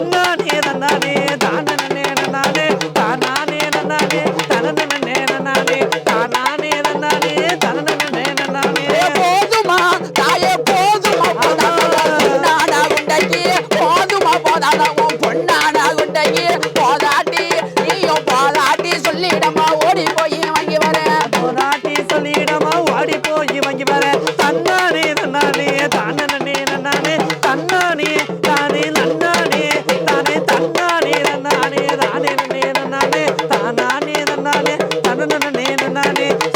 தன்னானே தன்னானே தானே தானே தானானே தன்னானே தனனே நானே தானானே தன்னானே தனனே நானே போதுமா தாயே போதுமா பொண்ணாடா உண்டைக்கு போதுமா போதாடா உன் பொண்ணாடா உண்டைக்கு போதாட்டி நீயும் போதாட்டி சொல்லிடமா ஓடி போய் வாங்கி வர. போதாட்டி சொல்லிடமா தானே না রে